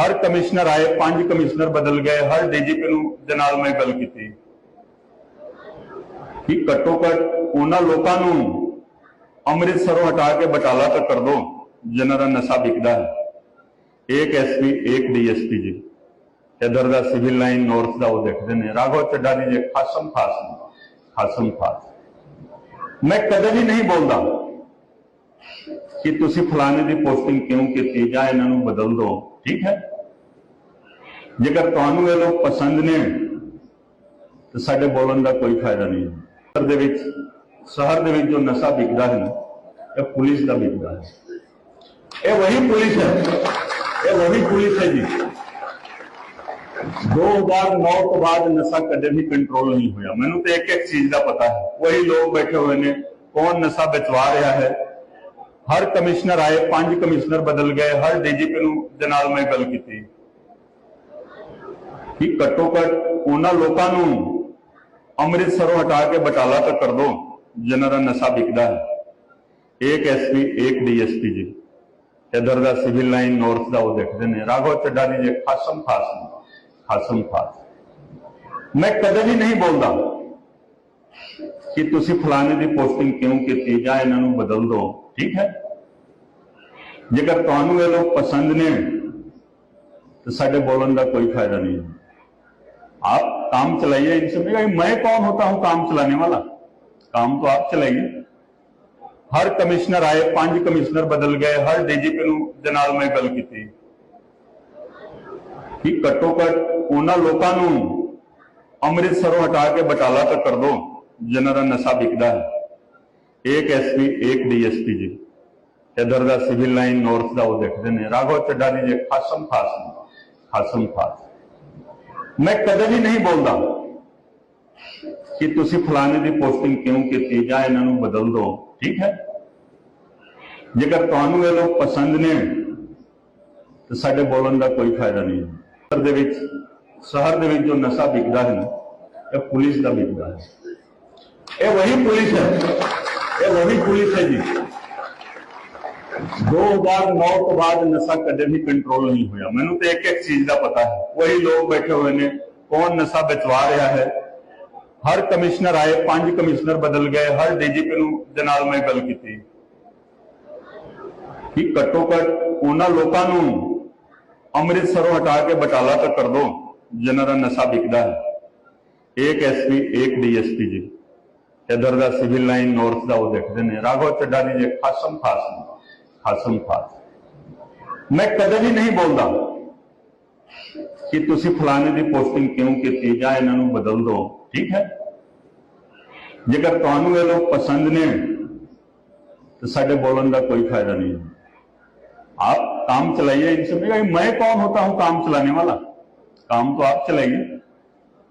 ਹਰ commissioner ਆਏ ਪੰਜ commissioner ਬਦਲ ਗਏ ਹਰ ਡੀਜੀਪੀ ਨੂੰ ਦੇ ਨਾਲ ਮੈਂ ਗੱਲ ਕੀਤੀ। ਕਿ ਘੱਟੋ ਘੱਟ ਉਹਨਾਂ ਲੋਕਾਂ ਨੂੰ ਅੰਮ੍ਰਿਤਸਰੋਂ ਹਟਾ ਕੇ ਬਟਾਲਾ ਤੱਕ ਕਰ ਦੋ ਜਿਨ੍ਹਾਂ ਦਾ ਨਸ਼ਾ ਵਿਕਦਾ ਹੈ। ਇੱਕ ਐਸਪੀ ਇੱਕ ਡੀਐਸਪੀ ਜੀ। ਇਧਰ ਦਾ ਸਿਵਲ ਲਾਈਨ ਨਾਰਥ ਦਾ ਉਹ ਦੇਖਦੇ ਨੇ। ਰਾਘਵ ਚੱਡਾ ਦੀ ਜੇ ਖਾਸਮ ਖਾਸ ਨੇ, ਖਾਸਮ ਖਾਸ। ਮੈਂ ਕਦੇ ਵੀ ਨਹੀਂ ਬੋਲਦਾ ਕਿ ਤੁਸੀਂ ਫਲਾਣੇ ਦੀ ਪੋਸਟਿੰਗ ਕਿਉਂ ਕੀਤੀ ਜਾਂ ਇਹਨਾਂ ਨੂੰ ਬਦਲ ਦਿਓ ਠੀਕ ਹੈ? ਜੇਕਰ ਤੁਹਾਨੂੰ ਇਹ ਲੋਕ ਪਸੰਦ ਨੇ, ਤਾਂ ਸਾਡੇ ਬੋਲਣ ਦਾ ਕੋਈ ਫਾਇਦਾ ਨਹੀਂ। ਹੈ ਸ਼ਹਿਰ ਦੇ ਵਿੱਚ, ਸ਼ਹਿਰ ਦੇ ਵਿੱਚ ਜੋ ਨਸ਼ਾ ਵਿਕਦਾ ਹੈ ਨਾ, ਇਹ ਪੁਲਿਸ ਦਾ ਵਿਕਦਾ ਹੈ। ਇਹ ਵਹੀ ਪੁਲਿਸ ਹੈ। ਇਹ ਵਹੀ ਪੁਲਿਸ ਹੈ ਜੀ। 2009 ਤੋਂ ਬਾਅਦ ਨਸ਼ਾ ਕਦੇ ਵੀ ਕੰਟਰੋਲ ਨਹੀਂ ਹੋਇਆ। ਮੈਨੂੰ ਤੇ ਇੱਕ ਇੱਕ ਚੀਜ਼ ਦਾ ਪਤਾ ਹੈ। ਉਹੀ ਲੋਕ ਬੈਠੇ ਹੋਏ ਨੇ, ਕੌਣ ਨਸ਼ਾ ਬਚਵਾ ਰਿਹਾ ਹੈ ਹਰ ਕਮਿਸ਼ਨਰ ਆਏ ਪੰਜ ਕਮਿਸ਼ਨਰ ਬਦਲ ਗਏ ਹਰ ਡੀਜੀਪੀ ਨੂੰ ਦੇ ਨਾਲ ਮੈਂ ਗੱਲ ਕੀਤੀ। ਕਿ ਘੱਟੋ ਘੱਟ ਉਹਨਾਂ ਲੋਕਾਂ ਨੂੰ ਅੰਮ੍ਰਿਤਸਰੋਂ ਹਟਾ ਕੇ ਬਟਾਲਾ ਤੱਕ ਕਰ ਦੋ ਜਿਨ੍ਹਾਂ ਦਾ ਨਸ਼ਾ ਵਿਕਦਾ ਹੈ। ਇੱਕ ਐਸਪੀ ਇੱਕ ਡੀਐਸਪੀ ਜੀ। ਇਧਰ ਦਾ ਸਿਵਲ ਲਾਈਨ ਨਾਰਥ ਦਾ ਉਹ ਦੇਖਦੇ ਨੇ। ਰਾਘਵ ਚੱਡਾ ਦੀ ਜੇ ਖਾਸਮ ਖਾਸ ਨੇ, ਖਾਸਮ ਖਾਸ। ਮੈਂ ਕਦੇ ਵੀ ਨਹੀਂ ਬੋਲਦਾ ਕਿ ਤੁਸੀਂ ਫਲਾਣੇ ਦੀ ਪੋਸਟਿੰਗ ਕਿਉਂ ਕੀਤੀ ਜਾਂ ਇਹਨਾਂ ਨੂੰ ਬਦਲ ਦਿਓ ਠੀਕ ਹੈ? ਜੇਕਰ ਤੁਹਾਨੂੰ ਇਹ ਲੋਕ ਪਸੰਦ ਨੇ तो ਸਾਡੇ बोलने का कोई फायदा नहीं है आप काम चलाइए इनसे मैं मैं कौन होता हूं काम चलाने वाला काम तो आप चलाइए ਹਰ ਕਮਿਸ਼ਨਰ ਆਏ ਪੰਜ ਕਮਿਸ਼ਨਰ ਬਦਲ ਗਏ ਹਰ ਡੀਜੀਪੀ ਨੂੰ ਦੇ ਨਾਲ ਮੈਂ ਗੱਲ ਕੀਤੀ ਕਿ ਘੱਟੋ ਘੱਟ ਉਹਨਾਂ ਲੋਕਾਂ ਨੂੰ ਅੰਮ੍ਰਿਤਸਰੋਂ ਹਟਾ ਕੇ ਬਟਾਲਾ ਤੱਕ ਕਰ ਦੋ ਜਿਨ੍ਹਾਂ ਦਾ ਨਸ਼ਾ ਵਿਕਦਾ ਹੈ ਇੱਕ ਐਸਪੀ ਇੱਕ ਡੀਐਸਪੀ ਜੀ ਇਧਰ ਦਾ ਸਿਵਲ ਲਾਈਨ ਨਾਰਥ ਦਾ ਉਹ ਦੇਖਦੇ ਨੇ। ਰਾਘਵ ਚੱਡਾ ਦੀ ਜੇ, ਖਾਸਮ ਖਾਸ ਖਾਸਮ ਖਾਸ। ਮੈਂ ਕਦੇ ਵੀ ਨਹੀਂ ਬੋਲਦਾ ਕਿ ਤੁਸੀਂ ਫਲਾਣੇ ਦੀ ਪੋਸਟਿੰਗ ਕਿਉਂ ਕੀਤੀ ਜਾਂ ਇਹਨਾਂ ਨੂੰ ਬਦਲ ਦਿਓ। ਠੀਕ ਹੈ? ਜੇਕਰ ਤੁਹਾਨੂੰ ਇਹ ਲੋਕ ਪਸੰਦ ਨੇ, ਤਾਂ ਸਾਡੇ ਬੋਲਣ ਦਾ ਕੋਈ ਫਾਇਦਾ ਨਹੀਂ। ਹੈ ਸ਼ਹਿਰ ਦੇ ਵਿੱਚ, ਸ਼ਹਿਰ ਦੇ ਵਿੱਚ ਜੋ ਨਸ਼ਾ ਵਿਕਦਾ ਹੈ ਇਹ ਪੁਲਿਸ ਦਾ ਵਿਕਦਾ ਹੈ। ਇਹ ਵਹੀ ਪੁਲਿਸ ਹੈ। ਇਹ ਵਹੀ ਪੁਲਿਸ ਹੈ ਜੀ। 2009 ਤੋਂ ਬਾਅਦ ਨਸ਼ਾ ਕਦੇ ਵੀ ਕੰਟਰੋਲ ਨਹੀਂ ਹੋਇਆ। ਮੈਨੂੰ ਤੇ ਇੱਕ ਇੱਕ ਚੀਜ਼ ਦਾ ਪਤਾ ਹੈ। ਵਹੀ ਲੋਕ ਬੈਠੇ ਹੋਏ ਨੇ। ਕੌਣ ਨਸ਼ਾ ਵੇਚਵਾ ਰਿਹਾ ਹੈ? ਹਰ ਕਮਿਸ਼ਨਰ ਆਏ ਪੰਜ ਕਮਿਸ਼ਨਰ ਬਦਲ ਗਏ। ਹਰ ਡੀਜੀਪੀ ਨੂੰ ਦੇ ਨਾਲ ਮੈਂ ਗੱਲ ਕੀਤੀ। ਕਿ ਘੱਟੋ ਘੱਟ ਉਹਨਾਂ ਲੋਕਾਂ ਨੂੰ ਅੰਮ੍ਰਿਤਸਰੋਂ ਹਟਾ ਕੇ ਬਟਾਲਾ ਤੱਕ ਕਰ ਦੋ ਜਿਨ੍ਹਾਂ ਦਾ ਨਸ਼ਾ ਵਿਕਦਾ ਹੈ। ਇੱਕ ਐਸਪੀ ਇੱਕ ਡੀਐਸਪੀ ਜੀ। ਇਧਰ ਦਾ ਸਿਵਲ ਲਾਈਨ ਨਾਰਥ ਦਾ ਉਹ ਦੇਖਦੇ ਨੇ। ਰਾਘਵ ਚੱਡਾ ਦੀ ਜੇ ਖਾਸਮ ਖਾਸ ਨੇ, ਖਾਸਮ ਖਾਸ ਮੈਂ ਕਦੇ ਵੀ ਨਹੀਂ ਬੋਲਦਾ ਕਿ ਤੁਸੀਂ ਫਲਾਣੇ ਦੀ ਪੋਸਟਿੰਗ ਕਿਉਂ ਕੀਤੀ ਜਾਂ ਇਹਨਾਂ ਨੂੰ ਬਦਲ ਦਿਓ ਠੀਕ ਹੈ ਜੇਕਰ ਤੁਹਾਨੂੰ ਇਹ ਲੋਕ ਪਸੰਦ ਨੇ तो ਸਾਡੇ बोलने का कोई फायदा नहीं है आप काम चलाइए इनसे मैं मैं कौन होता हूं काम चलाने वाला काम तो आप चलाइए